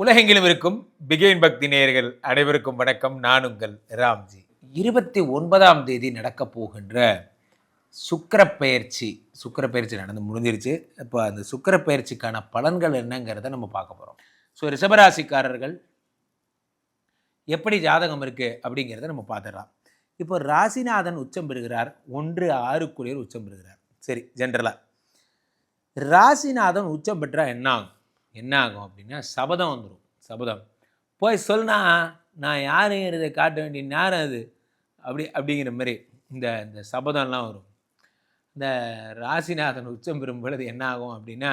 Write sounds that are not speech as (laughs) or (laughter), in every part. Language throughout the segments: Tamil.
உலகெங்கிலும் இருக்கும் பிகேன் பக்தி நேயர்கள் அனைவருக்கும் வணக்கம். நான் உங்கள் ராம்ஜி. இருபத்தி ஒன்பதாம் தேதி நடக்க போகின்ற சுக்கிரப்பெயர்ச்சி சுக்கரப்பெயர்ச்சி நடந்து முடிஞ்சிருச்சு. இப்போ அந்த சுக்கரப்பெயர்ச்சிக்கான பலன்கள் என்னங்கிறத நம்ம பார்க்க போகிறோம் ஸோ ரிஷபராசிக்காரர்கள் எப்படி ஜாதகம் இருக்குது அப்படிங்கிறத நம்ம பார்த்துடலாம். இப்போ ராசிநாதன் உச்சம் பெறுகிறார். ஒன்று ஆறுக்குரியர் உச்சம் பெறுகிறார். சரி ஜென்ரலாக ராசிநாதன் உச்சம் பெற்றா என்ன ஆகும் என்ன ஆகும் அப்படின்னா சபதம் வந்துடும் சபதம். போய் சொல்லுனா நான் யாருங்கிறத காட்ட வேண்டிய நேரம் அது. அப்படி அப்படிங்கிற மாதிரி இந்த இந்த சபதம்லாம் வரும். இந்த ராசிநாதன் உச்சம் பெறும் பொழுது என்ன ஆகும் அப்படின்னா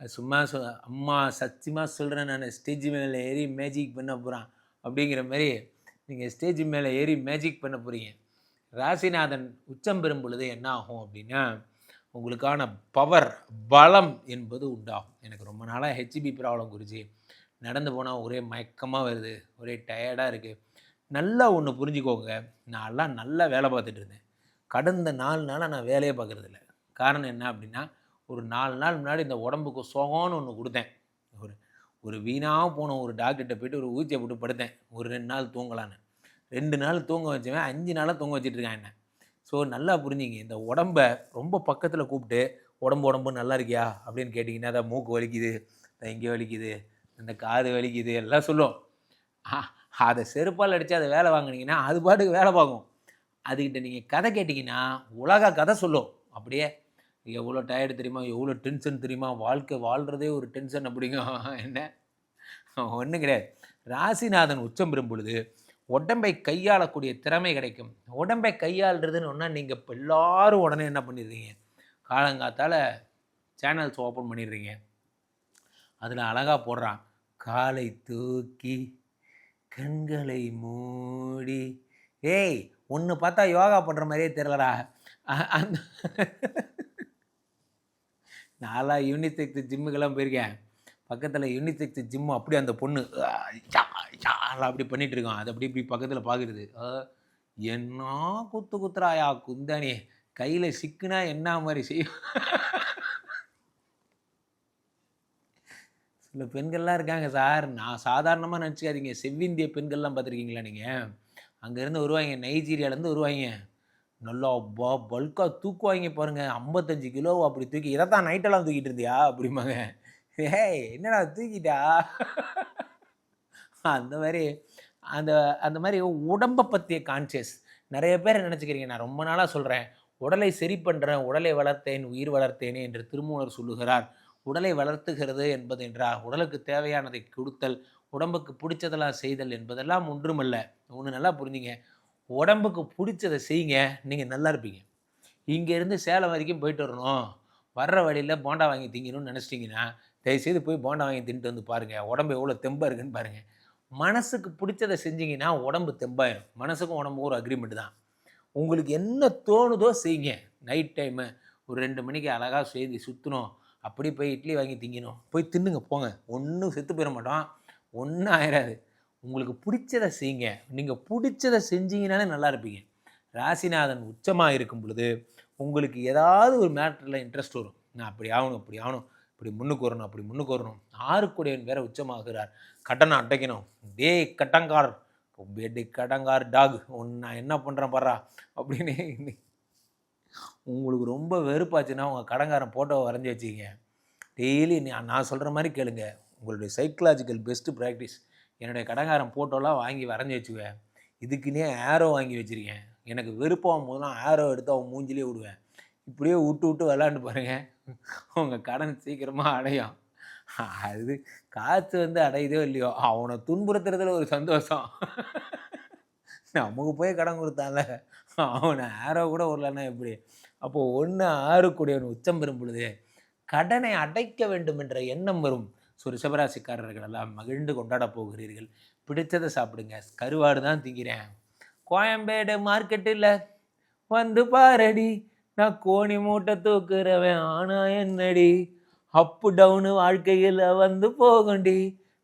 அது சும்மா சொ அம்மா சத்தியமாக சொல்கிறேன் நான். ஸ்டேஜ் மேலே ஏறி மேஜிக் பண்ண போகிறான் அப்படிங்கிற மாதிரி நீங்கள் ஸ்டேஜ் மேலே ஏறி மேஜிக் பண்ண போகிறீங்க ராசிநாதன் உச்சம் பெறும் பொழுது என்ன ஆகும் அப்படின்னா உங்களுக்கான பவர் பலம் என்பது உண்டாகும். எனக்கு ரொம்ப நாளாக ஹெச்பி ப்ராப்ளம் குறித்து நடந்து போனால் ஒரே மயக்கமாக வருது. ஒரே டயர்டாக இருக்குது நல்லா ஒன்று புரிஞ்சுக்கோங்க. நான்லாம் நல்லா வேலை பார்த்துட்டு இருந்தேன். கடந்த நாலு நாளாக நான் வேலையே பார்க்குறதில்ல. காரணம் என்ன அப்படின்னா ஒரு நாலு நாள் முன்னாடி இந்த உடம்புக்கு சோகம்னு ஒன்று கொடுத்தேன். ஒரு ஒரு வீணாக போன ஒரு டாக்டர்கிட்ட போயிட்டு ஒரு ஊச்சியை போட்டு படுத்தேன். ஒரு ரெண்டு நாள் தூங்கலான்னு. ரெண்டு நாள் தூங்க வச்சவன் அஞ்சு நாளாக தூங்க வச்சுட்டு இருக்கான் என்ன. ஸோ நல்லா புரிஞ்சுங்க. இந்த உடம்ப ரொம்ப பக்கத்தில் கூப்பிட்டு உடம்பு உடம்பு நல்லா இருக்கியா? அப்படின்னு கேட்டிங்கன்னா அதை மூக்கு வலிக்குது இங்கே வலிக்குது இந்த காது வலிக்குது எல்லாம் சொல்லும் அதை செருப்பால் அடித்து அதை வேலை வாங்கினீங்கன்னா அது பாட்டுக்கு வேலை பார்க்கும். அதுக்கிட்ட நீங்கள் கதை கேட்டிங்கன்னா உலக கதை சொல்லும். அப்படியே எவ்வளோ டயர்டு தெரியுமா? எவ்வளோ டென்ஷன் தெரியுமா? வாழ்க்கை வாழ்கிறதே ஒரு டென்ஷன் அப்படிங்கும் என்ன? ஒன்றும் கிடையாது. ராசிநாதன் உச்சம் பெறும் பொழுது உடம்பை கையாளக்கூடிய திறமை கிடைக்கும். உடம்பை கையாளுறதுன்னு ஒன்றா நீங்கள் இப்போ எல்லாரும் உடனே என்ன பண்ணிடுறீங்க? காலங்காத்தால் சேனல்ஸ் ஓப்பன் பண்ணிடுறீங்க. அதில் அழகாக போடுறான். காலை தூக்கி கண்களை மூடி. ஏய் ஒன்று பார்த்தா யோகா பண்ணுற மாதிரியே தெரிலடா அந்த நான்லாம் யூனிசெக்ஸ் ஜிம்முக்கெல்லாம் போயிருக்கேன். பக்கத்தில் யூனிசெக்ஸ் ஜிம்மு அப்படி அந்த பொண்ணு ஆ, அப்படி பண்ணிட்டு இருக்கான்? அது அப்படி இப்படி பக்கத்தில் பார்க்குறது என்ன குத்து குத்துறாயா குந்தானே? கையில் சிக்குனா என்ன மாதிரி செய்யும் சில பெண்கள்லாம் இருக்காங்க சார். நான் சாதாரணமாக நினச்சிக்காதீங்க. செவ்விந்திய பெண்கள்லாம் பார்த்துருக்கீங்களா நீங்கள் அங்கேருந்து வருவாங்க. நைஜீரியாலேருந்து வருவாங்க. நல்லா ப பல்காக தூக்குவாங்க பாருங்கள் ஐம்பத்தஞ்சு கிலோ அப்படி தூக்கி இதை தான் நைட்டெல்லாம் தூக்கிட்டு இருந்தியா? அப்படிம்பாங்க. ஏய் என்னடா தூக்கிட்டா? அந்த மாதிரி அந்த அந்த மாதிரி உடம்பை பற்றிய கான்சியஸ் நிறைய பேர் நினச்சிக்கிறீங்க? நான் ரொம்ப நாளாக சொல்கிறேன் உடலை சரி பண்ணுறேன் உடலை வளர்த்தேன் உயிர் வளர்த்தேனே என்று திருமூலர் சொல்லுகிறார். உடலை வளர்த்துகிறது என்பது என்றால் உடலுக்கு தேவையானதை கொடுத்தல் உடம்புக்கு பிடிச்சதெல்லாம் செய்தல் என்பதெல்லாம் ஒன்றுமல்ல. ஒன்று நல்லா புரிஞ்சுங்க. உடம்புக்கு பிடிச்சதை செய்யுங்க நீங்கள் நல்லா இருப்பீங்க. இங்கேருந்து சேலம் வரைக்கும் போயிட்டு வரணும். வர்ற வழியில் போண்டா வாங்கி திங்கணும்னு நினச்சிட்டிங்கன்னா தயவுசெய்து போய் போண்டா வாங்கி தின்ட்டு வந்து பாருங்கள் உடம்பு எவ்வளோ தெம்பாக இருக்குன்னு பாருங்கள் மனசுக்கு பிடிச்சதை செஞ்சீங்கன்னா உடம்பு தெம்பாயிடும். மனசுக்கும் உடம்புக்கும் ஒரு அக்ரிமெண்ட் தான். உங்களுக்கு என்ன தோணுதோ செய்யுங்க. நைட் டைமு ஒரு ரெண்டு மணிக்கு அழகாக செய்தி சுற்றணும் அப்படி போய் இட்லி வாங்கி திங்கணும். போய் தின்னுங்க போங்க. ஒன்றும் செத்து போயிட மாட்டோம். ஒன்றும் ஆயிடாது உங்களுக்கு பிடிச்சதை செய்யுங்க. நீங்கள் பிடிச்சதை செஞ்சீங்கனாலே நல்லா இருப்பீங்க. ராசிநாதன் உச்சமாக இருக்கும் பொழுது உங்களுக்கு ஏதாவது ஒரு மேட்டரில் இன்ட்ரெஸ்ட் வரும். நான் அப்படி ஆகணும் அப்படி ஆகணும். இப்படி முன்னுக்கு வரணும் அப்படி முன்னுக்கு வரணும். ஆறுக்குடையவன் வேற உச்சமாகிறார். கடனை அடைக்கணும். டே கட்டங்கார் டே கடங்கார் டாக். ஒன்று நான் என்ன பண்ணுறேன் பாரா? அப்படின்னு உங்களுக்கு ரொம்ப வெறுப்பாச்சுன்னா உங்கள் கடங்காரன் ஃபோட்டோவை வரைஞ்சி வச்சுக்கிங்க. டெய்லி நான் சொல்கிற மாதிரி கேளுங்க. உங்களுடைய சைக்கலாஜிக்கல் பெஸ்ட்டு ப்ராக்டிஸ் என்னுடைய கடங்காரன் ஃபோட்டோலாம் வாங்கி வரைஞ்சி வச்சுக்குவேன். இதுக்குன்னே ஆரோ வாங்கி வச்சுருக்கேன். எனக்கு வெறுப்பாகும் போதெல்லாம் ஆரோ எடுத்து அவன் மூஞ்சிலே விடுவேன். இப்படியே விட்டு விட்டு விளாண்டு பாருங்கள் உங்கள் கடன் சீக்கிரமாக அடையும். அது காற்று வந்து அடையுதோ இல்லையோ அவனை துன்புறுத்துறதுல ஒரு சந்தோஷம். நமக்கு போய் கடன் கொடுத்தான்ல. அவனை ஆரோ கூட வரலன்னா எப்படி? அப்போது ஒன்று ஆறுக்கூடியவன் உச்சம் பெறும் பொழுது கடனை அடைக்க வேண்டும் என்ற எண்ணம் வரும். ஸோ ரிஷபராசிக்காரர்கள் எல்லாம் மகிழ்ந்து கொண்டாட போகிறீர்கள். பிடித்ததை சாப்பிடுங்க. கருவாடு தான் திங்கிறேன். கோயம்பேடு மார்க்கெட்டில் வந்து பாரடி. நான் கோணி மூட்டை தூக்குறவன் ஆனா என்னடி? அப்பு டவுனு வாழ்க்கையில் வந்து போகண்டி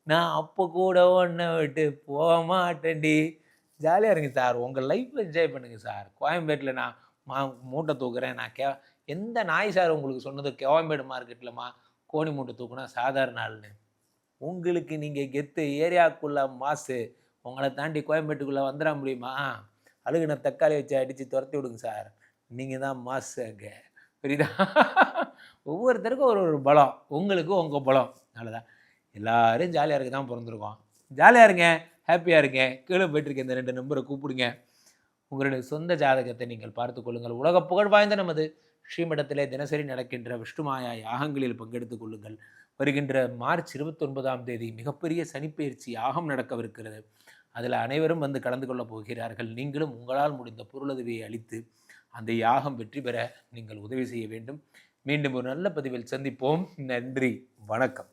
நான் அப்போ கூட ஒன்றை விட்டு போக மாட்டேன்டி. ஜாலியாக இருங்க சார். உங்கள் லைஃப் என்ஜாய் பண்ணுங்கள் சார். கோயம்பேட்டில் நான் மா மூட்டை தூக்குறேன். நான் கே எந்த நாய் சார் உங்களுக்கு சொன்னது? கோயம்பேடு மார்க்கெட்டில்மா கோணி மூட்டை தூக்குனா சாதாரண ஆள்னு உங்களுக்கு நீங்கள் கெத்து ஏரியாவுக்குள்ளே மாசு உங்களை தாண்டி கோயம்பேட்டுக்குள்ளே வந்துட முடியுமா? அழுகுன தக்காளி வச்சு அடித்து துரத்தி விடுங்க சார். நீங்கள் தான் மாஸ் அங்கே புரியுதா? (laughs) ஒவ்வொருத்தருக்கும் ஒரு ஒரு பலம். உங்களுக்கு உங்கள் பலம். அவ்வளோதான் எல்லோரும் ஜாலியாக இருக்க தான் பிறந்திருக்கோம். ஜாலியாக இருங்க. ஹாப்பியாக இருங்க. கீழே போயிட்டுருக்க இந்த ரெண்டு நம்பரை கூப்பிடுங்க. உங்களுடைய சொந்த ஜாதகத்தை நீங்கள் பார்த்து கொள்ளுங்கள். உலக புகழ் வாய்ந்த நமது ஸ்ரீமடத்திலே தினசரி நடக்கின்ற விஷ்ணுமாயா யாகங்களில் பங்கெடுத்துக் கொள்ளுங்கள். வருகின்ற மார்ச் இருபத்தி ஒன்பதாம் தேதி மிகப்பெரிய சனிப்பெயர்ச்சி யாகம் நடக்கவிருக்கிறது. அதில் அனைவரும் வந்து கலந்து கொள்ளப் போகிறார்கள். நீங்களும் உங்களால் முடிந்த பொருளுதவியை அளித்து அந்த யாகம் வெற்றி பெற நீங்கள் உதவி செய்ய வேண்டும். மீண்டும் ஒரு நல்ல பதிவில் சந்திப்போம். நன்றி. வணக்கம்.